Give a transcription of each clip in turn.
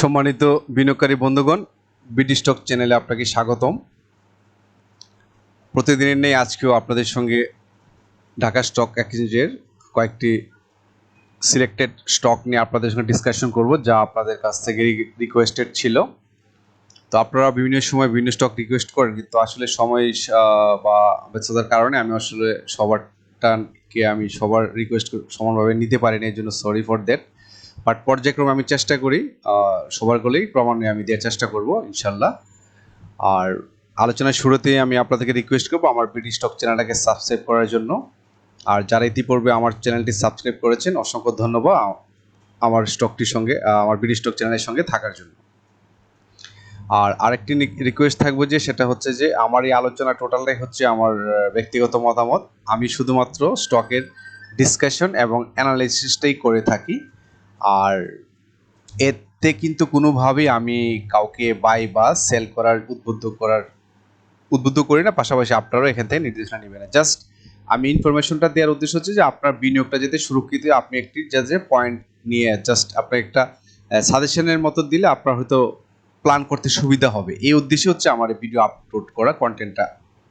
সম্মানিত বিনিয়োগকারী বন্ধুগণ বিডি স্টক চ্যানেলে আপনাকে স্বাগতম। প্রতিদিনের নেই আজকেও আপনাদের সঙ্গে ঢাকা স্টক এক্সচেঞ্জের কয়েকটি সিলেক্টেড স্টক নিয়ে আপনাদের সঙ্গে ডিসকাশন করব, যা আপনাদের কাছ থেকে রিকোয়েস্টেড ছিল। তো আপনারা বিভিন্ন সময় বিভিন্ন স্টক রিকোয়েস্ট করেন, কিন্তু আসলে সময় বা ব্যস্ততার কারণে আমি আসলে সবারটাকে আমি সবার রিকোয়েস্ট সমানভাবে নিতে পারিনি এই জন্য সরি ফর দ্যাট বাট পর্যায়ক্রমে আমি চেষ্টা করি আহ, সবারগুলোই প্রমাণে আমি দেওয়ার চেষ্টা করব ইনশাল্লাহ। আর আলোচনার শুরুতেই আমি আপনাদেরকে রিকোয়েস্ট করব আমার বিডি স্টক চ্যানেলটাকে সাবস্ক্রাইব করার জন্য। আর যারা ইতিপূর্বে আমার চ্যানেলটি সাবস্ক্রাইব করেছেন অসংখ্য ধন্যবাদ আমার স্টকটির সঙ্গে আমার বিডি স্টক চ্যানেলের সঙ্গে থাকার জন্য। আর আরেকটি রিকোয়েস্ট থাকবে যে সেটা হচ্ছে যে আমার এই আলোচনা টোটালটাই হচ্ছে আমার ব্যক্তিগত মতামত। আমি শুধুমাত্র স্টকের ডিসকাশন এবং অ্যানালাইসিসটাই করে থাকি। আর এতে কিন্তু কোনোভাবেই আমি কাউকে বাই বা সেল করার, উদ্বুদ্ধ করার, উদ্বুদ্ধ করি না। পাশাপাশি আপনারাও এখান থেকে নির্দেশনা নেবেন। না জাস্ট আমি ইনফরমেশনটা দেওয়ার উদ্দেশ্য হচ্ছে যে, আপনার বিনিয়োগটা যাতে সুরক্ষিত, আপনি একটি যাতে পয়েন্ট নিয়ে জাস্ট আপনার একটা সাজেশনের মতো দিলে আপনার হয়তো প্ল্যান করতে সুবিধা হবে। এই উদ্দেশ্যে হচ্ছে আমার ভিডিও আপলোড করা কন্টেন্টটা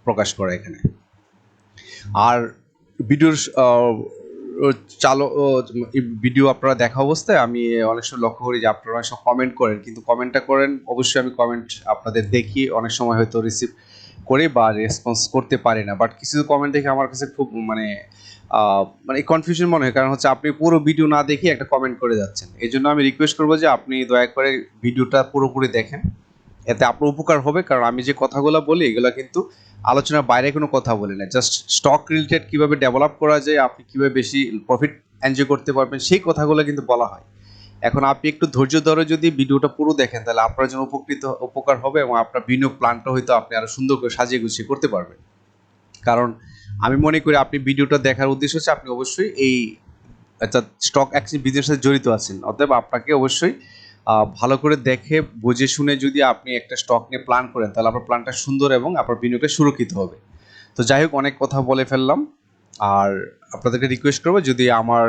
প্রকাশ করা এখানে। আর ভিডিওর চালো ভিডিও আপনারা দেখা অবস্থায়, আমি অনেক সময় লক্ষ্য করি যে আপনারা অনেক সময় কমেন্ট করেন, কিন্তু কমেন্টটা করেন, অবশ্যই আমি কমেন্ট আপনাদের দেখি, অনেক সময় হয়তো রিসিভ করে বা রেসপন্স করতে পারি না। বাট কিছু কমেন্ট দেখে আমার কাছে খুব মানে মানে কনফিউশন মনে হয়, কারণ হচ্ছে আপনি পুরো ভিডিও না দেখে একটা কমেন্ট করে যাচ্ছেন। এই জন্য আমি রিকোয়েস্ট করব যে আপনি দয়া করে ভিডিওটা পুরোপুরি দেখেন। এতে আপনার উপকার হবে, কারণ আমি যে কথাগুলো বলি, এগুলো কিন্তু আলোচনার বাইরে কোনো কথা বলি না। জাস্ট স্টক রিলেটেড কীভাবে ডেভেলপ করা যায়, আপনি কীভাবে বেশি প্রফিট এনজয় করতে পারবেন, সেই কথাগুলো কিন্তু বলা হয়। এখন আপনি একটু ধৈর্য ধরে যদি ভিডিওটা পুরো দেখেন, তাহলে আপনার জন্য উপকৃত, উপকার হবে এবং আপনার বিনিয়োগ প্ল্যানটা হয়তো আপনি আরও সুন্দর করে সাজিয়ে গুছিয়ে করতে পারবেন। কারণ আমি মনে করি আপনি ভিডিওটা দেখার উদ্দেশ্য হচ্ছে, আপনি অবশ্যই এই আচ্ছা স্টক এক্সচেঞ্জ বিজনেসের জড়িত আছেন। অতএব আপনাকে অবশ্যই ভালো করে দেখে, বুঝে শুনে যদি আপনি একটা স্টক নিয়ে প্ল্যান করেন, তাহলে আপনার প্ল্যানটা সুন্দর এবং আপনার বিনিয়োগটা সুরক্ষিত হবে। তো যাই হোক, অনেক কথা বলে ফেললাম। আর আপনাদেরকে রিকোয়েস্ট করব, যদি আমার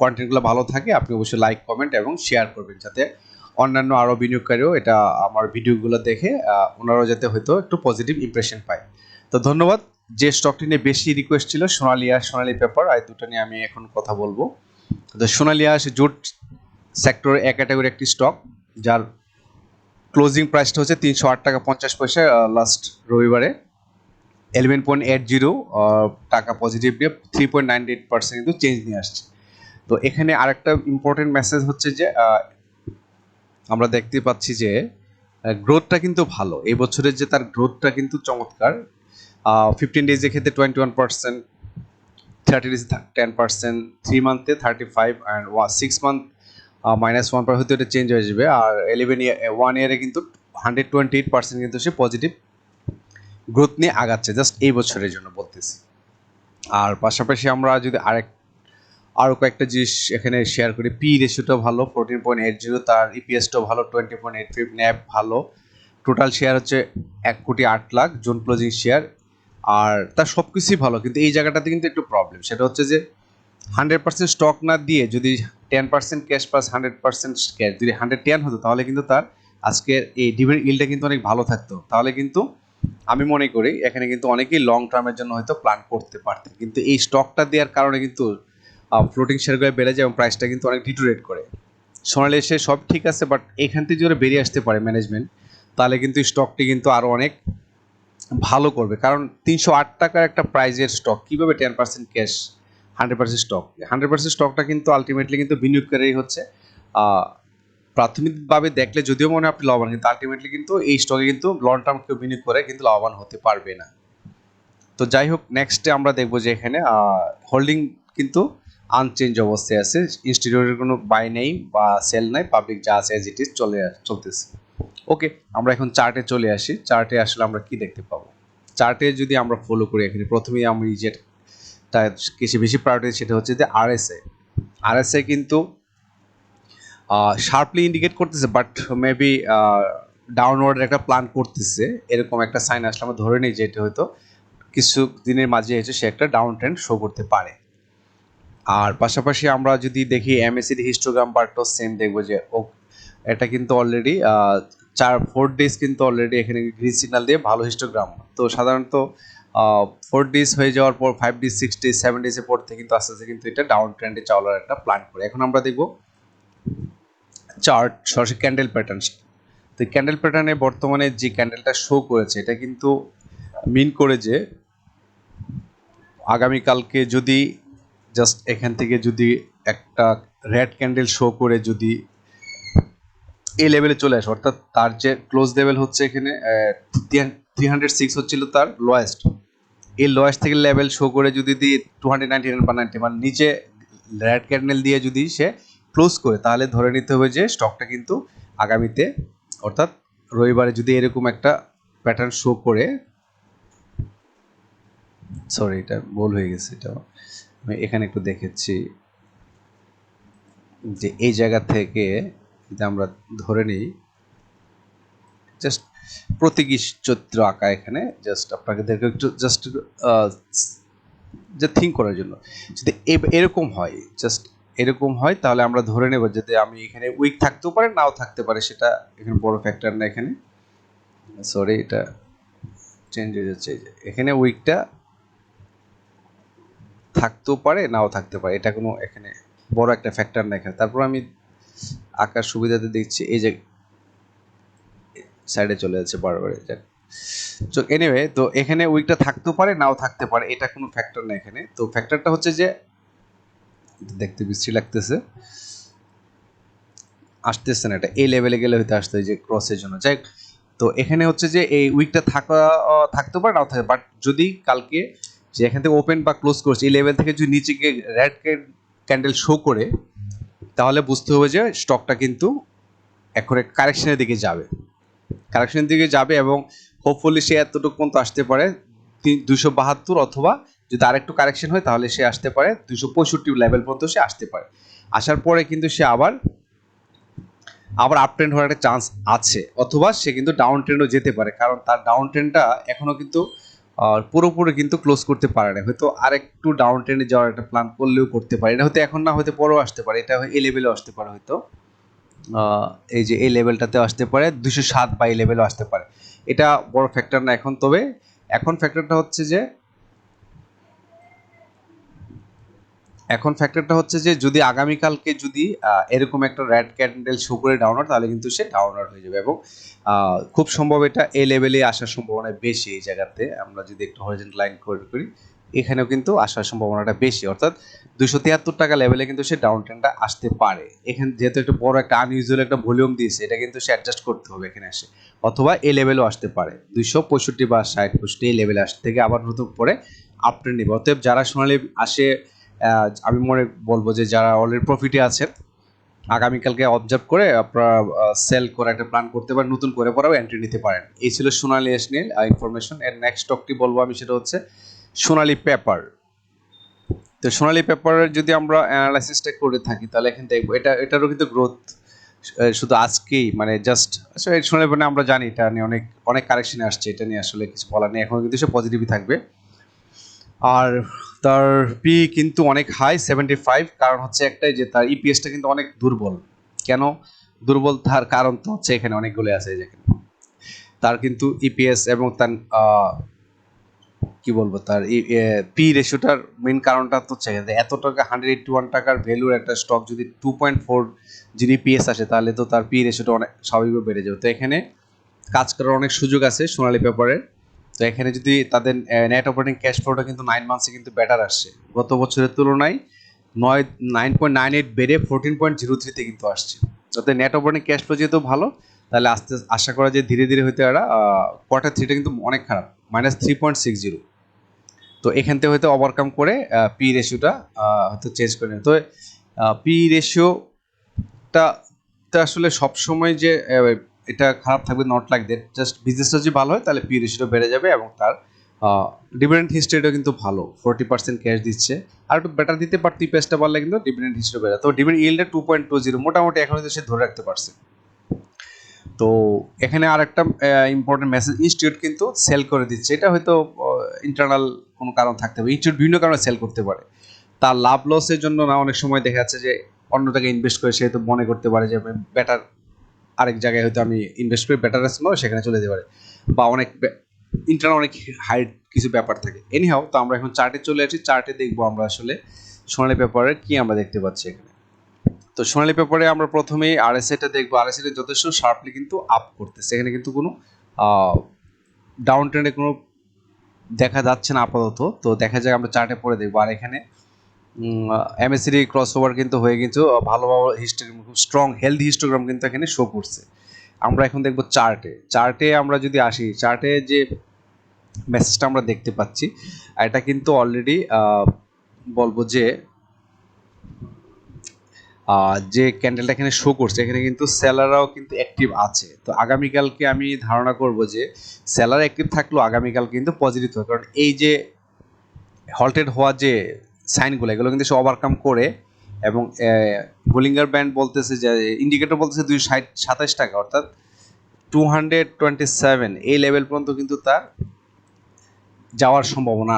কন্টেন্টগুলো ভালো থাকে, আপনি অবশ্যই লাইক কমেন্ট এবং শেয়ার করবেন, যাতে অন্যান্য আরও বিনিয়োগকারীও এটা আমার ভিডিওগুলো দেখে ওনারাও যাতে হয়তো একটু পজিটিভ ইমপ্রেশন পায়। তো ধন্যবাদ। যে স্টকটি নিয়ে বেশি রিকোয়েস্ট ছিল, সোনালিয়া, সোনালি পেপার আর দুটো নিয়ে আমি এখন কথা বলব। তো সোনালিয়া জুট সেক্টর এক ক্যাটাগরি একটি স্টক, যার ক্লোজিং প্রাইসটা হচ্ছে তিনশো আট টাকা পঞ্চাশ পয়সা লাস্ট রবিবারে। এলেভেন পয়েন্ট এইট জিরো টাকা পজিটিভ নিয়ে three point nine eight percent কিন্তু চেঞ্জ নিয়ে আসছে। তো এখানে আরেকটা ইম্পর্টেন্ট মেসেজ হচ্ছে যে আমরা দেখতে পাচ্ছি যে গ্রোথটা কিন্তু ভালো। এই বছরের যে তার গ্রোথটা কিন্তু চমৎকার। ফিফটিন ডেজের ক্ষেত্রে twenty one percent thirty days ten percent three মান্থে thirty five and ওয়া সিক্স মান্থ মাইনাস ওয়ান পার হয়তো এটা চেঞ্জ হয়ে যাবে। আর ইলেভেন ওয়ান ইয়ারে কিন্তু হান্ড্রেড টোয়েন্টি এইট পার্সেন্ট কিন্তু সে পজিটিভ গ্রোথ নিয়ে আগাচ্ছে জাস্ট এই বছরের জন্য বলতেছি। আর পাশাপাশি আমরা যদি আরেক আরও কয়েকটা জিনিস এখানে শেয়ার করি পি রেশিওটা ভালো ফোরটিন পয়েন্ট এইট জিরো তার ইপিএসটাও ভালো twenty point eight five NAV ভালো। টোটাল শেয়ার হচ্ছে এক কোটি আট লাখ জোন ক্লোজিং শেয়ার আর তার সব কিছুই ভালো, কিন্তু এই জায়গাটাতে কিন্তু একটু প্রবলেম সেটা হচ্ছে যে হান্ড্রেড পার্সেন্ট স্টক না দিয়ে যদি ten percent cash plus hundred percent cash যদি হান্ড্রেড টেন হতো, তাহলে কিন্তু তার আজকের এই ডিভিডেন্ড ইলটা কিন্তু অনেক ভালো থাকতো। তাহলে কিন্তু আমি মনে করি এখানে কিন্তু অনেকেই লং টার্মের জন্য হয়তো প্ল্যান করতে পারতেন। কিন্তু এই স্টকটা দেওয়ার কারণে কিন্তু ফ্লোটিং শেয়ারগুলো বেড়ে যায় এবং প্রাইসটা কিন্তু অনেক ডিটোরেট করে। সোনালি এসে সব ঠিক আছে বাট এখান থেকে যদি বেরিয়ে আসতে পারে ম্যানেজমেন্ট তাহলে কিন্তু স্টকটি কিন্তু আরও অনেক ভালো করবে। কারণ তিনশো আট টাকার একটা প্রাইজের স্টক কীভাবে ten percent cash hundred percent stock hundred percent স্টকটা কিন্তু আলটিমেটলি কিন্তু বিনিয়োগকারী হচ্ছে প্রাথমিকভাবে দেখলে যদিও মনে আপনি লাভবান, কিন্তু আলটিমেটলি কিন্তু এই স্টকে কিন্তু লং টার্ম কেউ বিনিয়োগ করে কিন্তু লাভবান হতে পারবে না। তো যাই হোক নেক্সটে আমরা দেখব যে এখানে হোল্ডিং কিন্তু আনচেঞ্জ অবস্থায় আছে। ইনস্টিটিউটের কোনো বাই নেই বা সেল নাই পাবলিক যা আছে এজ ইট ইজ চলে চলতেছে। ওকে আমরা এখন চার্টে চলে আসি। চার্টে আসলে আমরা কি দেখতে পাবো? চার্টে যদি আমরা ফলো করি, এখানে প্রথমেই আমি যেটা কিছু বেশি প্রায়োরিটি সেটা হচ্ছে যে আরএসআই আরএসআই কিন্তু শার্পলি ইন্ডিকেট করতেছে বাট মেবি ডাউনওয়ার্ডের একটা প্ল্যান করতেছে। এরকম একটা সাইন আসলে আমরা ধরে নিই যে এটা হয়তো কিছু দিনের মাঝে এসে সে একটা ডাউন ট্রেন্ড শো করতে পারে। আর পাশাপাশি আমরা যদি দেখি এমএসিডি হিস্টোগ্রাম বারটাও সেম দেখব যে, ও, এটা কিন্তু অলরেডি চার ফোর ডেজ কিন্তু অলরেডি এখানে গ্রিন সিগন্যাল দিয়ে ভালো হিস্টোগ্রাম তো সাধারণত ফোর ডিস হয়ে যাওয়ার পর ফাইভ ডিস সিক্স ডিস সেভেন ডেজের পর থেকে কিন্তু আস্তে আস্তে কিন্তু এটা ডাউন ট্রেন্ডে চলার একটা প্ল্যান করে। এখন আমরা দেখব চার্ট সরাসরি ক্যান্ডেল প্যাটার্ন তো ক্যান্ডেল প্যাটার্নে বর্তমানে যে ক্যান্ডেলটা শো করেছে, এটা কিন্তু মিন করে যে আগামীকালকে যদি জাস্ট এখান থেকে যদি একটা রেড ক্যান্ডেল শো করে যদি এই লেভেলে চলে আসে, অর্থাৎ তার যে ক্লোজ লেভেল হচ্ছে এখানে থ্রি হান্ড্রেড সিক্স হচ্ছিল তার লোয়েস্ট এই লোয়েস্ট থেকে লেভেল শো করে যদি দিয়ে টু হান্ড্রেড নাইনটি নাইন বা নাইনটি মানে নিচে রেড ক্যান্ডেল দিয়ে যদি সে ক্লোজ করে, তাহলে ধরে নিতে হবে যে স্টকটা কিন্তু আগামীতে, অর্থাৎ রবিবারে যদি এরকম একটা প্যাটার্ন শো করে সরি এটা ভুল হয়ে গেছে, এটা আমি এখানে একটু দেখেছি, যে এই জায়গা থেকে যদি আমরা ধরে নিই জাস্ট প্রতীকী চিত্র আঁকা এখানে জাস্ট আপনাকে আপনাদেরকে একটু জাস্ট যে থিঙ্ক করার জন্য। যদি এরকম হয় জাস্ট এরকম হয়, তাহলে আমরা ধরে নেব যাতে আমি এখানে উইক থাকতেও পারে, নাও থাকতে পারে, সেটা এখানে বড় ফ্যাক্টর না এখানে। সরি এটা চেঞ্জ হয়ে যাচ্ছে এখানে উইকটা থাকতেও পারে, নাও থাকতে পারে, এটা কোনো এখানে বড় একটা ফ্যাক্টর না এখানে। তারপর আমি আঁকার সুবিধাতে দেখছি, এই যে সাইডে চলে যাচ্ছে বারবার যাক। তো এনিওয়ে তো এখানে উইকটা থাকতেও পারে, নাও থাকতে পারে, এটা কোনো ফ্যাক্টর না এখানে। তো ফ্যাক্টরটা হচ্ছে যে, দেখতে বিশ্রী লাগতেছে। আসতেছে না এটা এই লেভেলে গেলে হয়তো আসতে যে ক্রসের জন্য। যাই তো এখানে হচ্ছে যে এই উইকটা থাকা থাকতে পারে, নাও থাকে বাট যদি কালকে যে এখান থেকে ওপেন বা ক্লোজ করছে এই লেভেল থেকে যদি নিচে গিয়ে রেড ক্যান্ডেল শো করে, তাহলে বুঝতে হবে যে স্টকটা কিন্তু এখন কারেকশনের দিকে যাবে। কারেকশনের দিকে যাবে এবং হোপফুলি সে এতটুকু পর্যন্ত আসতে পারে দুশো বাহাত্তর অথবা যদি আরেকটু কারেকশন হয় তাহলে সে আসতে পারে, দুশো পঁয়ষট্টি লেভেল পর্যন্ত সে আসতে পারে। আসার পরে কিন্তু সে আবার আবার আপ ট্রেন্ড হওয়ার একটা চান্স আছে, অথবা সে কিন্তু ডাউন ট্রেন্ডও যেতে পারে, কারণ তার ডাউন ট্রেন্ডটা এখনও কিন্তু পুরোপুরি কিন্তু ক্লোজ করতে পারে না হয়তো আরেকটু ডাউন ট্রেন্ডে যাওয়ার একটা প্ল্যান করলেও করতে পারে। এটা হয়তো এখন না, হয়তো পরেও আসতে পারে, এটা এই লেভেলেও আসতে পারে হয়তো। এই যে এই লেভেলটাতে আসতে পারে দুশো সাত বা এই লেভেলও আসতে পারে। এটা বড় ফ্যাক্টর না এখন, তবে এখন ফ্যাক্টরটা হচ্ছে যে, এখন ফ্যাক্টরটা হচ্ছে যে, যদি আগামীকালকে যদি এরকম একটা রেড ক্যান্ডেল শো করে ডাউনার তাহলে কিন্তু সে ডাউনার হয়ে যাবে। এবং খুব সম্ভব এটা এই লেভেলে আসার সম্ভাবনা বেশি এই জায়গাতে। আমরা যদি একটু হরিজেন্ট লাইন করে করি এখানেও কিন্তু আসার সম্ভাবনাটা বেশি। অর্থাৎ দুশো তিয়াত্তর টাকা লেভেলে কিন্তু সে ডাউন ট্রেনটা আসতে পারে। এখানে যেহেতু একটা বড় একটা আনইউজুয়াল একটা ভলিউম দিয়েছে, এটা কিন্তু সে অ্যাডজাস্ট করতে হবে এখানে এসে। অথবা এ লেভেলও আসতে পারে। দুইশো পঁয়ষট্টি বা ষাট পঁয়ষট্টি এই লেভেলে আসতে থেকে আবার নতুন করে আপ নেবে। অতএব যারা সোনালি আসে আমি মনে বলব যে যারা অলরেডি প্রফিটে আছেন, আগামীকালকে অবজার্ভ করে আপনারা সেল করে একটা প্ল্যান করতে পারেন, নতুন করে পরেও এন্ট্রি নিতে পারেন। এই ছিল সোনালি এসনিল ইনফরমেশন এর নেক্সট স্টকটি বলব আমি, সেটা হচ্ছে সোনালি পেপার তো সোনালি পেপারের যদি আমরা অ্যানালাইসিসটা করে থাকি, তাহলে এখানে দেখব এটা, এটারও কিন্তু গ্রোথ শুধু আজকেই মানে জাস্ট আসলে সোনালি পেপারে আমরা জানি, এটা নিয়ে অনেক অনেক কারেকশনে আসছে, এটা নিয়ে আসলে কিছু বলার নেই, এখন কিন্তু সে পজিটিভই থাকবে। আর তার পি কিন্তু অনেক হাই সেভেন্টি ফাইভ কারণ হচ্ছে একটাই যে তার ইপিএসটা কিন্তু অনেক দুর্বল। কেন? দুর্বল তার কারণ তো হচ্ছে এখানে অনেকগুলো আছে যেখানে তার কিন্তু ইপিএস এবং তার কি বলব, তার পি রেশিওটার মেন কারণটা তো যে এত টাকা হান্ড্রেড এইটটি ওয়ান টাকার ভ্যালুর একটা স্টক যদি টু পয়েন্ট ফোর যদি পিএস আসে, তাহলে তো তার পি রেশিওটা অনেক স্বাভাবিকভাবে বেড়ে যাবে। তো এখানে কাজ করার অনেক সুযোগ আছে সোনালী পেপারের তো এখানে যদি তাদের নেট অপারেটিং ক্যাশ ফ্লোটা কিন্তু নাইন মান্থসে কিন্তু বেটার আসছে। গত বছরের তুলনায় নয় নাইন পয়েন্ট নাইন এইট বেড়ে ফোরটিন পয়েন্ট জিরো থ্রিতে কিন্তু আসছে। যাতে নেট অপারেটিং ক্যাশ ফ্লো যেহেতু ভালো, তাহলে আস্তে, আশা করা যায় ধীরে ধীরে হয়তো এরা কোয়ার্টার থ্রিটা কিন্তু অনেক খারাপ minus three point six zero তো এখান থেকে হয়তো ওভারকাম করে পি রেশিওটা হয়তো চেঞ্জ করে নেবে তো পি রেশিওটা টা আসলে সবসময় যে এটা খারাপ থাকবে নট লাইক দ্যাট জাস্ট বিজনেসটা যদি ভালো হয়, তাহলে পি রেশিওটা বেড়ে যাবে এবং তার ডিভিডেন্ড হিস্ট্রিটা কিন্তু ভালো। ফোর্টি পার্সেন্ট ক্যাশ দিচ্ছে। আর একটু বেটার দিতে পারতো পেসটা বাড়লে কিন্তু ডিভিডেন্ড হিস্ট্রি বেড়ে। তো ডিভিডেন্ড ইল্ডটা টু পয়েন্ট টু জিরো মোটামুটি এখন হয়তো সে ধরে রাখতে পারছে। তো এখানে আর একটা ইম্পর্টেন্ট মেসেজ ইনস্টিটিউট কিন্তু সেল করে দিচ্ছে। এটা হয়তো ইন্টারনাল কোনো কারণ থাকতে পারে ইনস্টিটিউট বিভিন্ন কারণে সেল করতে পারে। তার লাভ লসের জন্য না অনেক সময় দেখা যাচ্ছে যে অন্য টাকা ইনভেস্ট করে সে তো মনে করতে পারে যে বেটার আরেক জায়গায় হয়তো আমি ইনভেস্ট করি বেটার সময় সেখানে চলে যেতে পারে। বা অনেক ইন্টারনাল অনেক হাইট কিছু ব্যাপার থাকে। এনি এনিহাও তো আমরা এখন চার্টে চলে আসি। চার্টে দেখব আমরা আসলে সোনালী পেপারে কি আমরা দেখতে পাচ্ছি এখানে। তো সোনালী পেপারে আমরা প্রথমেই আরএসআইটা দেখব। আরএসআইটা যথেষ্ট শার্পলি কিন্তু আপ করতেছে। এখানে কিন্তু কোনো ডাউন ট্রেন্ডে কোনো দেখা যাচ্ছে না আপাতত। তো দেখা যাক আমরা চার্টে পড়ে দেখব। আর এখানে এমএসসিডি ক্রস ওভার কিন্তু হয়ে কিন্তু ভালোভাবে ভালো হিস্টোগ্রাম খুব স্ট্রং হেলদি হিস্টোগ্রাম কিন্তু এখানে শো করছে। আমরা এখন দেখব চার্টে চার্টে আমরা যদি আসি চার্টে যে মেসেজটা আমরা দেখতে পাচ্ছি, এটা কিন্তু অলরেডি বলব যে যে ক্যান্ডেলটা এখানে শো করছে, এখানে কিন্তু সেলাররাও কিন্তু অ্যাক্টিভ আছে। তো আগামীকালকে আমি ধারণা করব যে সেলার অ্যাক্টিভ থাকলেও আগামীকাল কিন্তু পজিটিভ হবে কারণ এই যে হল্টেড হওয়া যে সাইনগুলো এগুলো কিন্তু সে ওভারকাম করে এবং বোলিঙ্গার ব্যান্ড বলতেছে যে ইন্ডিকেটর বলতেছে দুই ষাট, সাতাশ টাকা, অর্থাৎ টু হান্ড্রেড টোয়েন্টি সেভেন এই লেভেল পর্যন্ত কিন্তু তার যাওয়ার সম্ভাবনা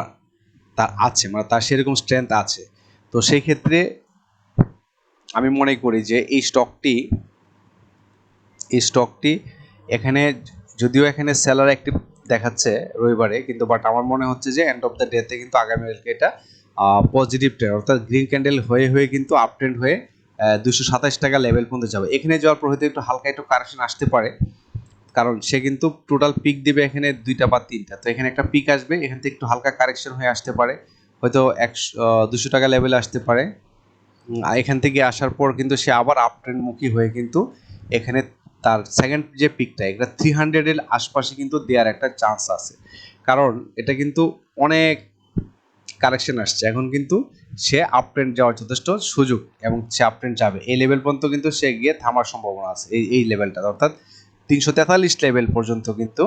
তার আছে মানে তার সেরকম স্ট্রেংথ আছে। তো সেই ক্ষেত্রে আমি মনে করি যে এই স্টকটি এই স্টকটি এখানে যদিও এখানে সেলার অ্যাক্টিভ দেখাচ্ছে রবিবারে, কিন্তু বাট আমার মনে হচ্ছে যে এন্ড অফ দ্য ডেতে কিন্তু আগামীকালকে এটা পজিটিভ ট্রেন্ড অর্থাৎ গ্রিন ক্যান্ডেল হয়ে হয়ে কিন্তু আপ ট্রেন্ড হয়ে দুশো সাতাশ টাকা লেভেল পর্যন্ত যাবে। এখানে যাওয়ার পর হয়তো একটু হালকা একটু কারেকশন আসতে পারে, কারণ সে কিন্তু টোটাল পিক দিবে এখানে দুইটা বা তিনটা। তো এখানে একটা পিক আসবে, এখান থেকে একটু হালকা কারেকশন হয়ে আসতে পারে, হয়তো একশো দুশো টাকা লেভেলে আসতে পারে। এখান থেকে আসার পর কিন্তু সে আবার আপ ট্রেন্ডমুখী হয়ে কিন্তু এখানে তার সেকেন্ড যে পিকটা এটা থ্রি হান্ড্রেডের আশপাশে কিন্তু দেওয়ার একটা চান্স আছে। কারণ এটা কিন্তু অনেক কারেকশন আসছে। এখন কিন্তু সে আপ ট্রেন্ড যাওয়ার যথেষ্ট সুযোগ এবং সে আপ ট্রেন্ড যাবে। এই লেভেল পর্যন্ত কিন্তু সে গিয়ে থামার সম্ভাবনা আছে। এই এই লেভেলটা অর্থাৎ তিনশো তেতাল্লিশ লেভেল পর্যন্ত কিন্তু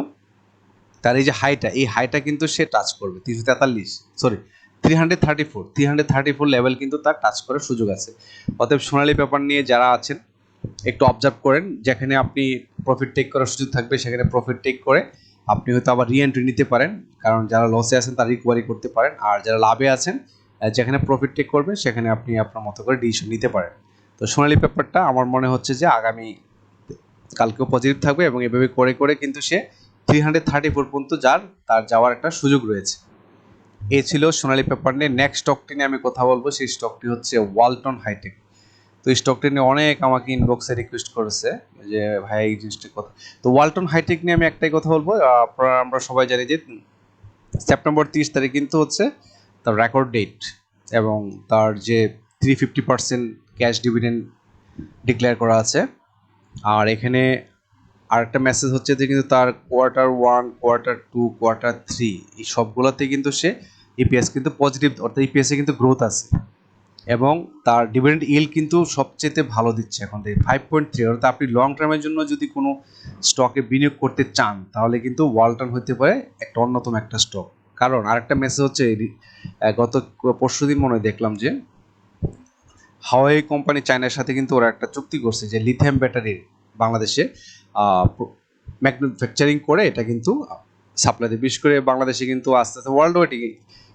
তার এই যে হাইটা এই হাইটা কিন্তু সে টাচ করবে। তিনশো তেতাল্লিশ sorry three hundred thirty four three hundred thirty four level কিন্তু তার টাচ করার সুযোগ আছে। অতএব সোনালী পেপার নিয়ে যারা আছেন, একটু অবজার্ভ করেন, যেখানে আপনি প্রফিট টেক করার সুযোগ থাকবে, সেখানে প্রফিট টেক করে আপনি হয়তো আবার রিএন্ট্রি নিতে পারেন। কারণ যারা লসে আছেন, তারা রিকভারি করতে পারেন। আর যারা লাভে আছেন যেখানে প্রফিট টেক করবে সেখানে আপনি আপনার মতো করে ডিসিশন নিতে পারেন। তো সোনালি পেপারটা আমার মনে হচ্ছে যে আগামী কালকেও পজিটিভ থাকবে এবং এভাবে করে করে কিন্তু সে থ্রি হান্ড্রেড থার্টি ফোর পর্যন্ত যার, তার যাওয়ার একটা সুযোগ রয়েছে। এ ছিল সোনালী পেপার নিয়ে নেক্সট স্টকটি নিয়ে আমি কথা বলব। সেই স্টকটি হচ্ছে ওয়ালটন হাইটেক তো এই স্টকটি নিয়ে অনেক আমাকে ইনবক্সে রিকোয়েস্ট করেছে যে, ভাই, এই জিনিসটির কথা। তো ওয়ালটন হাইটেক নিয়ে আমি একটাই কথা বলব। আপনারা, আমরা সবাই জানি যে সেপ্টেম্বর তিরিশ তারিখ কিন্তু হচ্ছে তার রেকর্ড ডেট এবং তার যে three fifty percent cash dividend declare করা আছে। আর এখানে আরেকটা মেসেজ হচ্ছে যে, কিন্তু তার quarter one quarter two quarter three এই সবগুলোতে কিন্তু সে ইপিএস কিন্তু পজিটিভ অর্থাৎ ইপিএসে কিন্তু গ্রোথ আছে। এবং তার ডিভিডেন্ড ইল কিন্তু সবচেয়ে ভালো দিচ্ছে এখন থেকে ফাইভ পয়েন্ট থ্রি অর্থাৎ আপনি লং টার্মের জন্য যদি কোনো স্টকে বিনিয়োগ করতে চান, তাহলে কিন্তু ওয়ালটন হতে পারে একটা অন্যতম একটা স্টক কারণ আরেকটা মেসেজ হচ্ছে গত পরশু দিন মনে দেখলাম যে হাওয়াই কোম্পানি চায়নার সাথে কিন্তু ওরা একটা চুক্তি করছে যে লিথিয়াম ব্যাটারি বাংলাদেশে ম্যানুফ্যাকচারিং করে এটা কিন্তু সাপ্লাই বিশেষ করে বাংলাদেশে কিন্তু আস্তে আস্তে ওয়ার্ল্ড ওয়াইড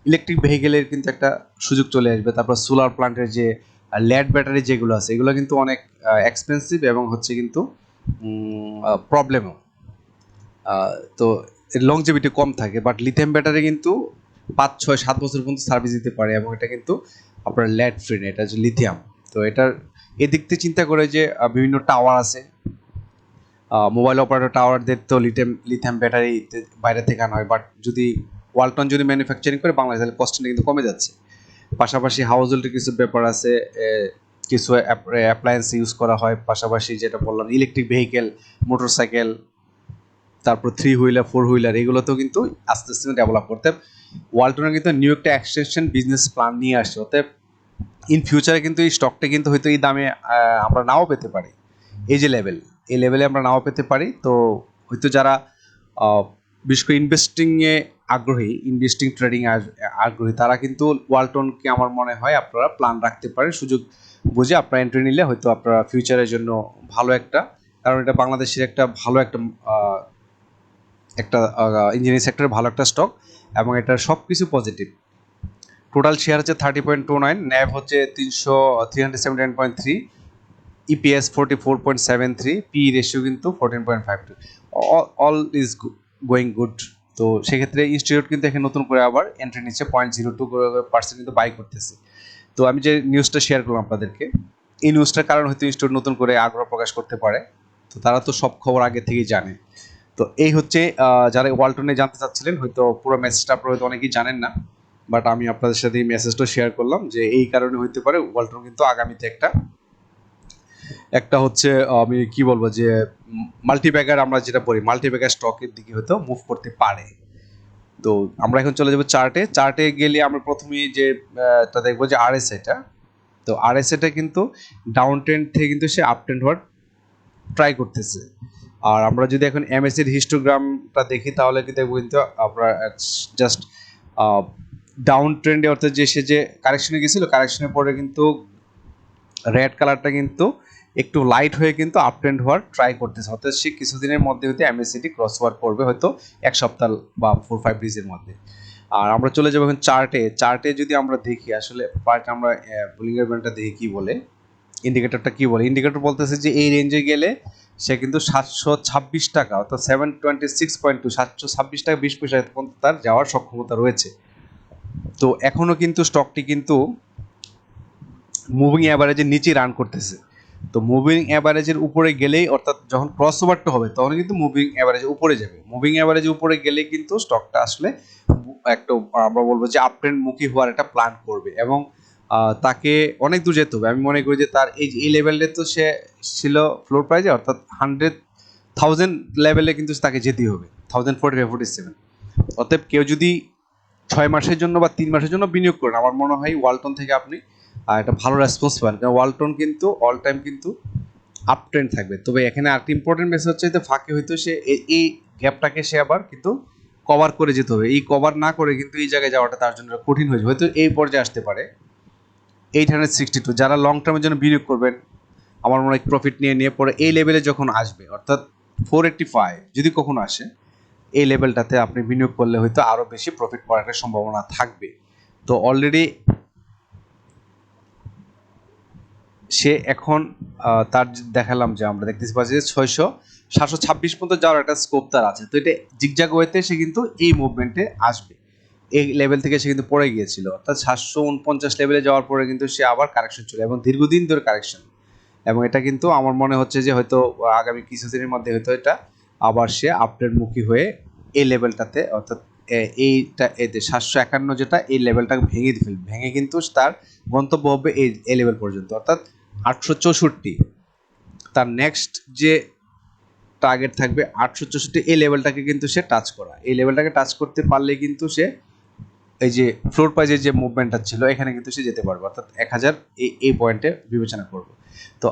ইলেকট্রিক ভেহিকেলের কিন্তু একটা সুযোগ চলে আসবে। তারপর সোলার প্লান্টের যে ল্যাড ব্যাটারি যেগুলো আছে, এগুলো কিন্তু অনেক এক্সপেন্সিভ এবং হচ্ছে কিন্তু প্রবলেমও তো লংজিভিটি কম থাকে বাট লিথিয়াম ব্যাটারি কিন্তু পাঁচ, ছয়, সাত বছর পর্যন্ত সার্ভিস দিতে পারে এবং এটা কিন্তু আপনার ল্যাড ফ্রি এটা হচ্ছে লিথিয়াম তো এটার এদিক থেকে চিন্তা করে যে বিভিন্ন টাওয়ার আছে। মোবাইল অপারেটর টাওয়ারদের তো লিথিয়াম লিথিয়াম ব্যাটারি বাইরে থেকে আনা হয় বাট যদি ওয়ালটন যদি ম্যানুফ্যাকচারিং করে বাংলাদেশ, তাহলে কস্টটা কিন্তু কমে যাচ্ছে। পাশাপাশি হাউস হোল্ডের কিছু ব্যাপার আছে কিছু অ্যাপ্লায়েন্স ইউজ করা হয়। পাশাপাশি যেটা বললাম ইলেকট্রিক ভেহিকেল মোটর সাইকেল তারপর থ্রি হুইলার ফোর হুইলার এগুলোতেও কিন্তু আস্তে আস্তে ডেভেলপ করতে ওয়ালটনের কিন্তু নিউ একটা এক্সটেনশন বিজনেস প্ল্যান নিয়ে আসছে। অতএব ইন ফিউচারে কিন্তু এই স্টকটা কিন্তু হয়তো এই দামে আমরা নাও পেতে পারি। এই যে লেভেল এই লেভেলে আমরা নাও পেতে পারি। তো হয়তো যারা বিশেষ করে ইনভেস্টিংয়ে আগ্রহী ইনভেস্টিং ট্রেডিং আগ্রহী। তারা কিন্তু ওয়ালটনকে আমার মনে হয় আপনারা প্ল্যান রাখতে পারেন, সুযোগ বুঝে আপনারা এন্ট্রি নিলে হয়তো আপনারা ফিউচারের জন্য ভালো একটা, কারণ এটা বাংলাদেশের একটা ভালো একটা একটা ইঞ্জিনিয়ারিং সেক্টরের ভালো একটা স্টক এবং এটার সব কিছু পজিটিভ টোটাল শেয়ার হচ্ছে thirty point two nine NAV হচ্ছে তিনশো three hundred seventy nine point three EPS forty four point seven three P ratio কিন্তু fourteen point five two all is going good তো সেক্ষেত্রে ইনস্টিটিউট কিন্তু এখানে নতুন করে আবার এন্ট্রি নিচ্ছে পয়েন্ট জিরো টু পার্সেন্ট কিন্তু বাই করতেছে। তো আমি যে নিউজটা শেয়ার করলাম আপনাদেরকে, এই নিউজটার কারণ হয়তো ইনস্টিটিউট নতুন করে আগ্রহ প্রকাশ করতে পারে। তো তারা তো সব খবর আগে থেকেই জানে। তো এই হচ্ছে যারা ওয়ালটনে জানতে চাচ্ছিলেন, হয়তো পুরো মেসেজটা আপনারা হয়তো অনেকেই জানেন না বাট আমি আপনাদের সাথে এই মেসেজটা শেয়ার করলাম যে এই কারণে হইতে পারে ওয়ালটন কিন্তু আগামীতে একটা একটা হচ্ছে আমি কি বলব যে মাল্টিব্যাগার আমরা যেটা বলি মাল্টিব্যাগার স্টকের দিকে হয়তো মুভ করতে পারে। তো আমরা এখন চলে যাব চার্টে চার্টে গেলে আমরা প্রথমেই যে দেখব যে আরএস এটা তো আরএস এটা কিন্তু ডাউন ট্রেন্ড থেকে কিন্তু সে আপ ট্রেন্ড হওয়ার ট্রাই করতেছে। আর আমরা যদি এখন এম এমএসির হিস্টোগ্রামটা দেখি, তাহলে কি দেখব কিন্তু আমরা জাস্ট ডাউন ট্রেন্ডে অর্থাৎ যে সে যে কারেকশনে গেছিল কারেকশনের পরে কিন্তু রেড কালারটা কিন্তু একটু লাইট হয়ে কিন্তু আপ ট্রেন্ড হওয়ার ট্রাই করতেছে। অর্থাৎ সে কিছুদিনের মধ্যে হয়তো এমএসিটি ক্রস ওভার করবে হয়তো এক সপ্তাহ বা ফোর ফাইভ ডেজের মধ্যে। আর আমরা চলে যাব এখন চার্টে চার্টে যদি আমরা দেখি, আসলে পার্ট আমরা বুলিংয়ের ব্যান্ডটা দেখি কি বলে? ইন্ডিকেটরটা কি বলে? ইন্ডিকেটর বলতেছে যে এই রেঞ্জে গেলে সে কিন্তু সাতশো ছাব্বিশ টাকা, অর্থাৎ seven twenty six point two সাতশো ছাব্বিশ টাকা বিশ পয়সা পর্যন্ত তার যাওয়ার সক্ষমতা রয়েছে। তো এখনও কিন্তু স্টকটি কিন্তু মুভিং অ্যাভারেজের নিচে রান করতেছে। তো মুভিং অ্যাভারেজের উপরে গেলেই, অর্থাৎ যখন ক্রস ওভারটা হবে তখন কিন্তু মুভিং অ্যাভারেজের উপরে যাবে। মুভিং অ্যাভারেজের উপরে গেলে কিন্তু স্টকটা আসলে একটা, আমরা বলব যে আপ ট্রেন্ড মুখী হওয়ার একটা প্ল্যান করবে। এবং তাকে অনেক দূর যেতে হবে। আমি মনে করি যে তার এই এই লেভেলে তো সে ছিল ফ্লোর প্রাইজে অর্থাৎ হান্ড্রেড থাউজেন্ড লেভেলে কিন্তু তাকে যেতেই হবে। Thousand forty five forty seven অতএব কেউ যদি ছয় মাসের জন্য বা তিন মাসের জন্য বিনিয়োগ করেন, আমার মনে হয় ওয়ালটন থেকে আপনি আহ, একটা ভালো রেসপন্স পান কারণ ওয়ালটন কিন্তু অল টাইম কিন্তু আপ ট্রেন্ড থাকবে। তবে এখানে আরেকটি ইম্পর্টেন্ট মেসেজ হচ্ছে যে ফাঁকে হয়তো সে এই গ্যাপটাকে সে আবার কিন্তু কভার করে যেতে হবে। এই কভার না করে কিন্তু এই জায়গায় যাওয়াটা তার জন্য কঠিন হয়ে যাবে। হয়তো এই পর্যায়ে আসতে পারে। এইট হান্ড্রেড সিক্সটি টু যারা লং টার্মের জন্য বিনিয়োগ করবেন আমার মনে হয় প্রফিট নিয়ে নিয়ে পরে এই লেভেলে যখন আসবে অর্থাৎ ফোর এইট্টি ফাইভ যদি কখনো আসে এই লেভেলটাতে আপনি বিনিয়োগ করলে হয়তো আরও বেশি প্রফিট করার সম্ভাবনা থাকবে। তো অলরেডি সে এখন তার দেখালাম যে আমরা দেখতেছি পাচ্ছি যে ছয়শো, সাতশো ছাব্বিশ পর্যন্ত যাওয়ার একটা স্কোপ তার আছে। তো এটা জিগজাগ ওয়েতে সে কিন্তু এই মুভমেন্টে আসবে। এই লেভেল থেকে সে কিন্তু পড়ে গিয়েছিল। অর্থাৎ সাতশো উনপঞ্চাশ লেভেলে যাওয়ার পরে কিন্তু সে আবার কারেকশন চলে এবং দীর্ঘদিন ধরে কারেকশন এবং এটা কিন্তু আমার মনে হচ্ছে যে হয়তো আগামী কিছুদিনের মধ্যে হয়তো এটা আবার সে আপডেট মুখী হয়ে এই লেভেলটাতে অর্থাৎ এইটা এতে সাতশো একান্ন যেটা, এই লেভেলটাকে ভেঙে ফেলবে ভেঙে কিন্তু তার গন্তব্য হবে এই লেভেল পর্যন্ত। অর্থাৎ আটশো চৌষট্টি। তার নেক্সট যে টার্গেট থাকবে আটশো চৌষট্টি, এই লেভেলটাকে কিন্তু সে টাচ করা। এই লেভেলটাকে টাচ করতে পারলে কিন্তু সে এই যে ফ্লোর প্রাইজের যে মুভমেন্টটা ছিল, এখানে কিন্তু সে যেতে পারবে। অর্থাৎ এক হাজার এই এই পয়েন্টে বিবেচনা করবে। তো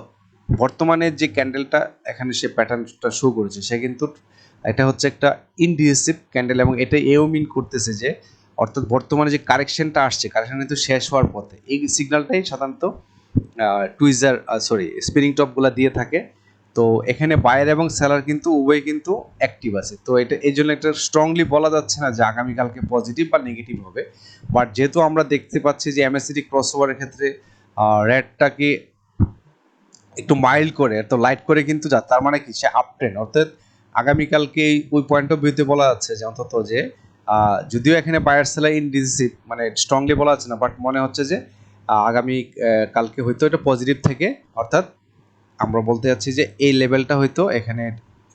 বর্তমানে যে ক্যান্ডেলটা এখানে সে প্যাটার্নটা শো করেছে, সে কিন্তু এটা হচ্ছে একটা ইনডিসিভ ক্যান্ডেল এবং এটা এও মিন করতেছে যে, অর্থাৎ বর্তমানে যে কারেকশনটা আসছে কারেকশন কিন্তু শেষ হওয়ার পথে। এই সিগন্যালটাই সাধারণত টুইজার সরি স্পিনিং টপগুলো দিয়ে থাকে। তো এখানে বায়ার এবং সেলার কিন্তু উভয় কিন্তু অ্যাক্টিভ আছে। তো এটা, এই জন্য একটা স্ট্রংলি বলা যাচ্ছে না যে আগামীকালকে পজিটিভ বা নেগেটিভ হবে। বাট যেহেতু আমরা দেখতে পাচ্ছি যে এমএসসিটি ক্রস ওভারের ক্ষেত্রে রেডটাকে একটু মাইল্ড করে, তো লাইট করে কিন্তু যা, তার মানে কি? সে আপ ট্রেন অর্থাৎ আগামীকালকে ওই পয়েন্ট অফ ভিউতে বলা যাচ্ছে যে অন্তত যে যদিও এখানে বায়ার সেলার ইনডিসিভ মানে স্ট্রংলি বলা যাচ্ছে না বাট মনে হচ্ছে যে আগামী কালকে হয়তো এটা পজিটিভ থেকে, অর্থাৎ আমরা বলতে যাচ্ছি যে এই লেভেলটা হয়তো এখানে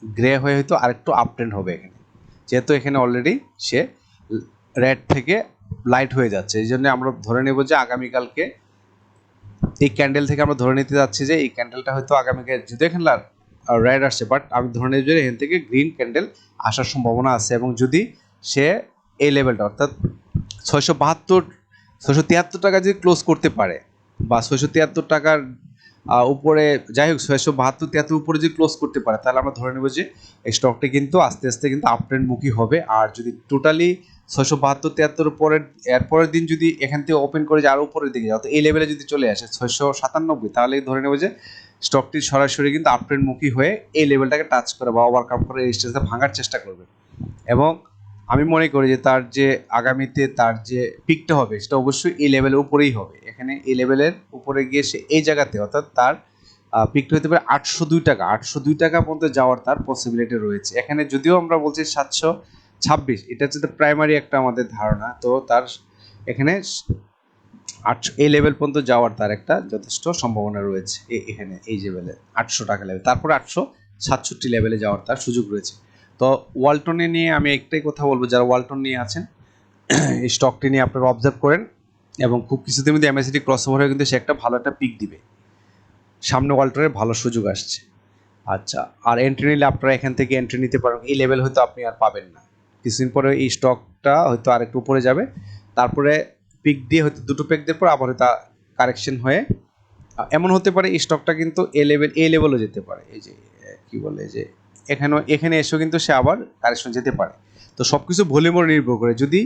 গ্রে হয়ে হয়তো আরেকটু আপ ট্রেন্ড হবে এখানে। যেহেতু এখানে অলরেডি সে রেড থেকে লাইট হয়ে যাচ্ছে। এই জন্য আমরা ধরে নেব যে আগামীকালকে এই ক্যান্ডেল থেকে আমরা ধরে নিতে যাচ্ছি যে এই ক্যান্ডেলটা হয়তো আগামীকাল যদি এখানে রেড আসছে বাট আমি ধরে নেব যে এখান থেকে গ্রিন ক্যান্ডেল আসার সম্ভাবনা আছে এবং যদি সে এই লেভেলটা অর্থাৎ ছয়শো বাহাত্তর ছয়শো তিয়াত্তর টাকা যদি ক্লোজ করতে পারে, বা ছয়শো তিয়াত্তর টাকার উপরে, যাই হোক, ছয়শো বাহাত্তর তিয়াত্তর উপরে যদি ক্লোজ করতে পারে, তাহলে আমরা ধরে নেব যে এই স্টকটা কিন্তু আস্তে আস্তে কিন্তু আপ মুখী হবে। আর যদি টোটালি ছয়শো বাহাত্তর তিয়াত্তর পরের এরপরের দিন যদি এখান থেকে ওপেন করে যে আরও উপরের দিকে যাও তো এই লেভেলে যদি চলে আসে ছয়শো সাতানব্বই, তাহলে ধরে নেব যে স্টকটি সরাসরি কিন্তু আপ মুখী হয়ে এই লেভেলটাকে টাচ করে বা ওভারকাম করে এই স্টেজটা ভাঙার চেষ্টা করবে। এবং আমি মনে করি যে তার যে আগামীতে তার যে পিকটা হবে, সেটা অবশ্যই এই লেভেলের উপরেই হবে। এখানে এই লেভেলের উপরে গিয়ে সে এই জায়গাতে, অর্থাৎ তার পিকটা হতে পারে আটশো দুই টাকা। আটশো দুই টাকা পর্যন্ত যাওয়ার তার পসিবিলিটি রয়েছে। এখানে যদিও আমরা বলছি সাতশো ছাব্বিশ, এটা হচ্ছে প্রাইমারি একটা আমাদের ধারণা। তো তার এখানে আটশো এই লেভেল পর্যন্ত যাওয়ার তার একটা যথেষ্ট সম্ভাবনা রয়েছে এখানে, এই লেভেলে আটশো টাকা লেভেল তারপরে আটশো সাতষট্টি লেভেলে যাওয়ার তার সুযোগ রয়েছে। তো ওয়ালটনে নিয়ে আমি একটাই কথা বলব, যারা ওয়ালটন নিয়ে আছেন, এই স্টকটি নিয়ে আপনারা অবজার্ভ করেন এবং খুব কিছুদিন মধ্যে এমএসিটি ক্রস ওভার হয়ে কিন্তু সে একটা ভালো একটা পিক দিবে। সামনে ওয়ালটনের ভালো সুযোগ আসছে। আচ্ছা আর এন্ট্রি নিলে আপনারা এখান থেকে এন্ট্রি নিতে পারেন এই লেভেল হয়তো আপনি আর পাবেন না। কিছুদিন পরে এই স্টকটা হয়তো আরেকটু উপরে যাবে। তারপরে পিক দিয়ে হয়তো দুটো পিক দেওয়ার পর আবার হয়তো কারেকশন হয়ে এমন হতে পারে স্টকটা কিন্তু এ লেভেল এ লেভেলও যেতে পারে। এই যে কি বলে যে এখানেও এখানে এসেও কিন্তু সে আবার কারেকশন যেতে পারে। তো সব কিছু ভলিউমের নির্ভর করে। যদি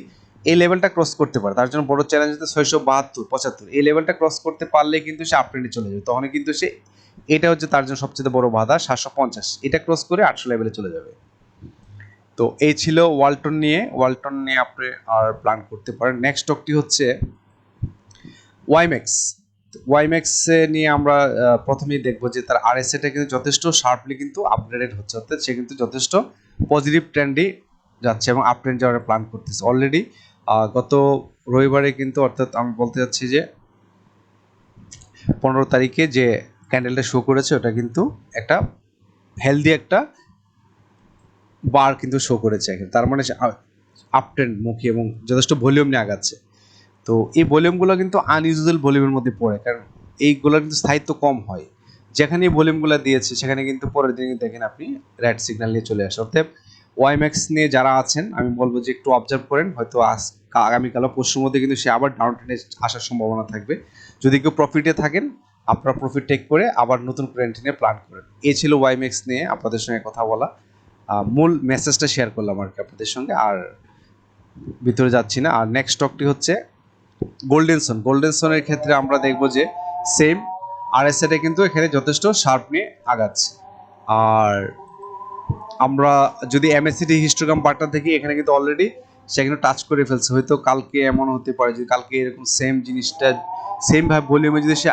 এই লেভেলটা ক্রস করতে পারে, তার জন্য বড় চ্যালেঞ্জ হচ্ছে ছয়শো বাহাত্তর, পঁচাত্তর। এই লেভেলটা ক্রস করতে পারলে কিন্তু সে আপট্রেন্ডে চলে যাবে। তখন কিন্তু সে, এটা হচ্ছে তার জন্য সবচেয়ে বড় বাধা, সাতশো পঞ্চাশ। এটা ক্রস করে আটশো লেভেলে চলে যাবে। তো এই ছিল ওয়ালটন নিয়ে। ওয়ালটন নিয়ে আপনি আর প্ল্যান করতে পারেন। নেক্সট স্টকটি হচ্ছে ওয়াইম্যাক্স ওয়াইম্যাক্স নিয়ে আমরা প্রথমেই দেখব যে তার আরএসএটা কিন্তু যথেষ্ট শার্পলি কিন্তু আপগ্রেডেড হচ্ছে। অর্থাৎ সে কিন্তু যথেষ্ট পজিটিভ ট্রেন্ডে যাচ্ছে এবং আপ ট্রেন্ড যাওয়ার প্ল্যান করতেছে অলরেডি গত রবিবারে কিন্তু অর্থাৎ আমি বলতে চাচ্ছি যে পনেরো তারিখে যে ক্যান্ডেলটা শো করেছে, ওটা কিন্তু একটা হেলদি একটা বার কিন্তু শো করেছে। তার মানে আপ ট্রেন্ড মুখী এবং যথেষ্ট ভলিউম নিয়ে আগাচ্ছে। তো এই ভলিউমগুলো কিন্তু আনইউজুয়াল ভলিউমের মধ্যে পড়ে, কারণ এইগুলোর কিন্তু স্থায়িত্ব কম হয়। যেখানে এই ভলিউমগুলো দিয়েছে, সেখানে কিন্তু পরের দিন দেখেন আপনি রেড সিগন্যাল নিয়ে চলে আসে। অর্থাৎ ওয়াইম্যাক্স নিয়ে যারা আছেন, আমি বলব যে একটু অবজার্ভ করেন, হয়তো আজ আগামীকালও পরশুর মধ্যে কিন্তু সে আবার ডাউন ট্রেনে আসার সম্ভাবনা থাকবে। যদি কেউ প্রফিটে থাকেন, আপনারা প্রফিট টেক করে আবার নতুন নিয়ে প্ল্যান করেন। এ ছিল ওয়াইম্যাক্স নিয়ে আপনাদের সঙ্গে কথা বলা। মূল মেসেজটা শেয়ার করলাম আর কি আপনাদের সঙ্গে। আর ভিতরে যাচ্ছি না। আর নেক্সট স্টকটি হচ্ছে গোল্ডেনসন গোল্ডেনসনের ক্ষেত্রে আমরা দেখব যে সেম আর এস কিন্তু এখানে যথেষ্ট শার্প নিয়ে আগাচ্ছে। আর আমরা যদি এম এমএসসিটি হিস্টোগ্রাম পার্টটা দেখি, এখানে কিন্তু অলরেডি সেখানে টাচ করে ফেলছে। হয়তো কালকে এমন হতে পারে যে কালকে এরকম সেম জিনিসটা সেম ভাবে ভলিউমে যদি সে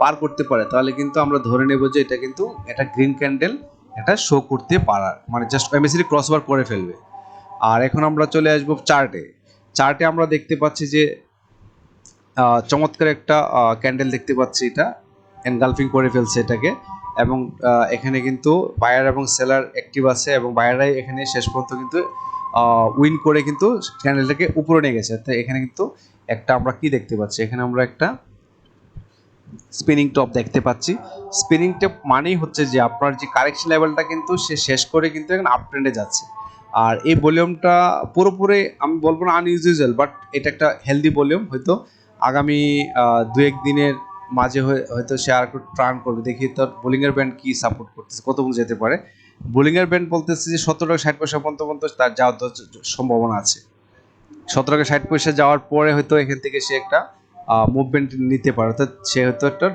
পার করতে পারে, তাহলে কিন্তু আমরা ধরে নেব যে এটা কিন্তু এটা গ্রিন ক্যান্ডেল এটা শো করতে পারার। মানে জাস্ট এমএসসিটি ক্রস ওভার করে ফেলবে। আর এখন আমরা চলে আসব চার্টে চার্টে আমরা দেখতে পাচ্ছি যে চমৎকার একটা ক্যান্ডেল দেখতে পাচ্ছি এটা। এনগালফিং করে ফেলছে এটাকে। এবং এখানে কিন্তু বায়ার এবং সেলার অ্যাক্টিভ আছে এবং বায়ারাই এখানে শেষ পর্যন্ত কিন্তু উইন করে কিন্তু ক্যান্ডেলটাকে উপরে নিয়ে গেছে। তাই এখানে কিন্তু একটা আমরা কি দেখতে পাচ্ছি? এখানে আমরা একটা স্পিনিং টপ দেখতে পাচ্ছি। স্পিনিং টপ মানেই হচ্ছে যে আপনার যে কারেকশন লেভেলটা কিন্তু সে শেষ করে কিন্তু এখন আপ ট্রেন্ডে যাচ্ছে। আর এই ভলিউমটা পুরোপুরি আমি বলব না আনইউজুয়াল বাট এটা একটা হেলদি ভলিউম হয়তো আগামী দু এক দিনের মাঝে হয়ে- হয়তো সে আর একটু ট্রান করবে। দেখি তোর বোলিংয়ের ব্যান্ড কি সাপোর্ট করতেছে কত যেতে পারে? বোলিংয়ের ব্যান্ড বলতেছে যে, সতেরো টাকা ষাট পয়সা পর্যন্ত পর্যন্ত তার যাওয়ার সম্ভাবনা আছে। সতেরো টাকা ষাট পয়সা যাওয়ার পরে হয়তো এখান থেকে সে একটা মুভমেন্ট নিতে পারে। অর্থাৎ সে হয়তো একটা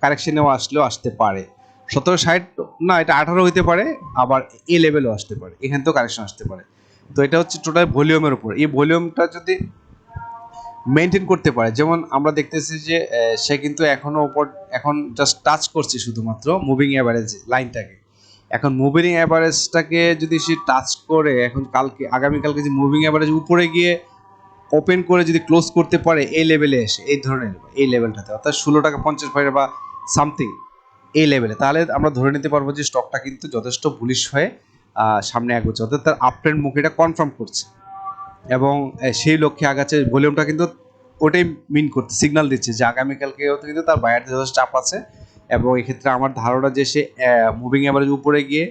কারেকশনেও আসলেও আসতে পারে। সতেরো ষাট, না, এটা আঠারো হইতে পারে, আবার এ লেভেলও আসতে পারে। এখান থেকেও কারেকশন আসতে পারে। তো এটা হচ্ছে টোটাল ভলিউমের উপর। এই ভলিউমটা যদি মেনটেন করতে পারে। যেমন আমরা দেখতেছি যে সে কিন্তু এখনও ওপর এখন জাস্ট টাচ করছে শুধুমাত্র মুভিং অ্যাভারেজ লাইনটাকে এখন মুভিং অ্যাভারেজটাকে যদি সে টাচ করে, এখন কালকে, আগামীকালকে যে মুভিং অ্যাভারেজ উপরে গিয়ে ওপেন করে যদি ক্লোজ করতে পারে, এই লেভেলে এসে, এই ধরনের, এই লেভেলটাতে অর্থাৎ ষোলো টাকা পঞ্চাশ পয়সা বা সামথিং এই লেভেলে তাহলে আমরা ধরে নিতে পারব যে স্টকটা কিন্তু যথেষ্ট বুলিশ হয়ে সামনে এগোচ্ছে। অর্থাৎ তার আপ ট্রেন্ড মুখ এটা কনফার্ম করছে। এবং সেই লক্ষ্যে আগাচ্ছে। ভলিউমটা কিন্তু ওটাই মিন করতে সিগন্যাল দিচ্ছে যে আগামীকালকেও কিন্তু তার বাইরে যথেষ্ট চাপ আছে। এবং এক্ষেত্রে আমার ধারণা যে সে মুভিং অ্যাভারেজ উপরে গিয়ে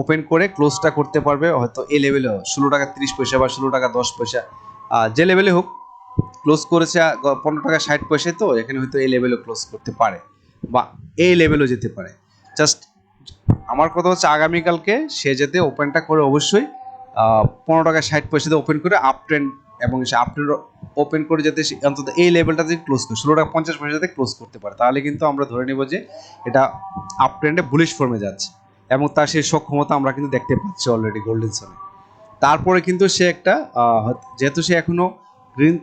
ওপেন করে ক্লোজটা করতে পারবে। হয়তো এই লেভেলেও ষোলো টাকা তিরিশ পয়সা বা ষোলো টাকা দশ পয়সা যে লেভেলে হোক ক্লোজ করেছে পনেরো টাকা ষাট পয়সায় তো, এখানে হয়তো এই লেভেলও ক্লোজ করতে পারে বা এই লেভেলও যেতে পারে। জাস্ট আমার কথা হচ্ছে আগামীকালকে সে যাতে ওপেনটা করে অবশ্যই পনেরো টাকা ষাট পয়সাতে ওপেন করে আপ ট্রেন্ড এবং সে আপ ট্রেন্ড ওপেন করে যাতে অন্তত এই লেভেলটাতে ক্লোজ করে, ষোলো টাকা পঞ্চাশ পয়সাতে ক্লোজ করতে পারে। তাহলে কিন্তু আমরা ধরে নেব যে এটা আপ ট্রেন্ডে বুলিশ ফর্মে যাচ্ছে এবং তার সেই সক্ষমতা আমরা কিন্তু দেখতে পাচ্ছি অলরেডি গোল্ডেন সনে তারপরে কিন্তু সে একটা যেহেতু সে এখনও গ্রিন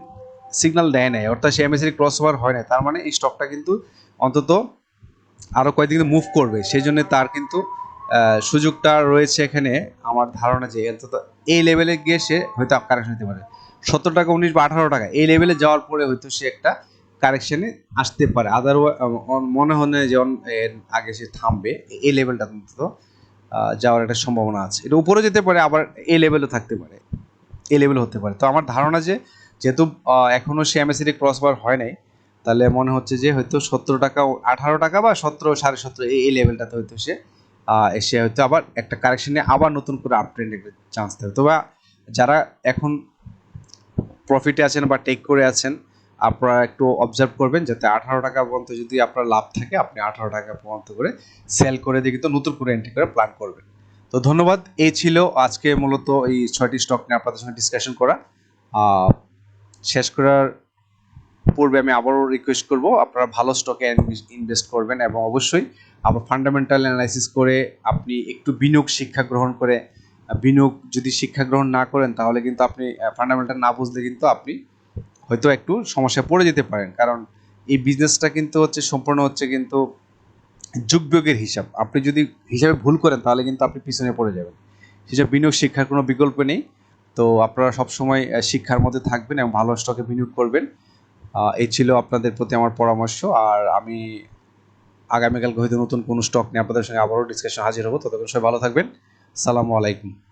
সিগন্যাল দেয় নাই, অর্থাৎ সে এমএসএর ক্রস ওভার হয় নাই, তার মানে এই স্টকটা কিন্তু অন্তত আরও কয়েকদিন মুভ করবে। সেই জন্য তার কিন্তু সুযোগটা রয়েছে এখানে। আমার ধারণা যে অন্তত এই লেভেলে গিয়ে সে হয়তো কারেকশন হতে পারে। সত্তর টাকা উনিশ বা আঠারো টাকা এই লেভেলে যাওয়ার পরে হয়তো সে একটা কারেকশনে আসতে পারে। আদারওয়াইজ মনে হয় না যে আগে সে থামবে। এই লেভেলটা অন্তত যাওয়ার একটা সম্ভাবনা আছে। এটা উপরে যেতে পারে আবার এ লেভেলও থাকতে পারে। এ লেভেল হতে পারে। তো আমার ধারণা যে যেহেতু আহ, এখনও সে এমএসিডি ক্রসবার হয় নাই তাহলে মনে হচ্ছে যে হয়তো সতেরো টাকা আঠারো টাকা বা সতেরো সাড়ে সতেরো এই লেভেলটাতে হয়তো সে এসে হয়তো আবার একটা কারেকশনে আবার নতুন করে আপ ট্রেন্ডের চান্স দেবে। তো বা যারা এখন প্রফিটে আছেন বা টেক করে আছেন, আপনারা একটু অবজার্ভ করবেন যাতে আঠারো টাকা পর্যন্ত যদি আপনার লাভ থাকে, আপনি আঠারো টাকা পর্যন্ত করে সেল করে দিয়ে কিন্তু নতুন করে এন্ট্রি করে প্ল্যান করবেন। তো ধন্যবাদ এই ছিল আজকে মূলত এই ছয়টি স্টক নিয়ে আপনাদের সঙ্গে ডিসকাশন করা। শেষ করার পূর্বে আমি আবারও রিকোয়েস্ট করব, আপনারা ভালো স্টকে ইনভেস্ট করবেন এবং অবশ্যই আবার ফান্ডামেন্টাল অ্যানালাইসিস করে আপনি একটু বিনিয়োগ শিক্ষা গ্রহণ করে বিনিয়োগ যদি শিক্ষা গ্রহণ না করেন তাহলে কিন্তু আপনি ফান্ডামেন্টাল না বুঝলে কিন্তু আপনি হয়তো একটু সমস্যায় পড়ে যেতে পারেন। কারণ এই বিজনেসটা কিন্তু হচ্ছে, সম্পূর্ণ হচ্ছে কিন্তু যুগবিয়োগের হিসাব। আপনি যদি হিসাবে ভুল করেন তাহলে কিন্তু আপনি পিছনে পড়ে যাবেন। সেসব বিনিয়োগ শিক্ষার কোনো বিকল্প নেই। তো আপনারা সবসময় শিক্ষার মধ্যে থাকবেন এবং ভালো স্টকে বিনিয়োগ করবেন। এই ছিল আপনাদের প্রতি আমার পরামর্শ। আর আমি আগামীকালকে হয়তো নতুন কোনো স্টক নিয়ে আপনাদের সঙ্গে আবারও ডিসকাশন হাজির হব। ততক্ষণ সবাই ভালো থাকবেন। সালামু আলাইকুম।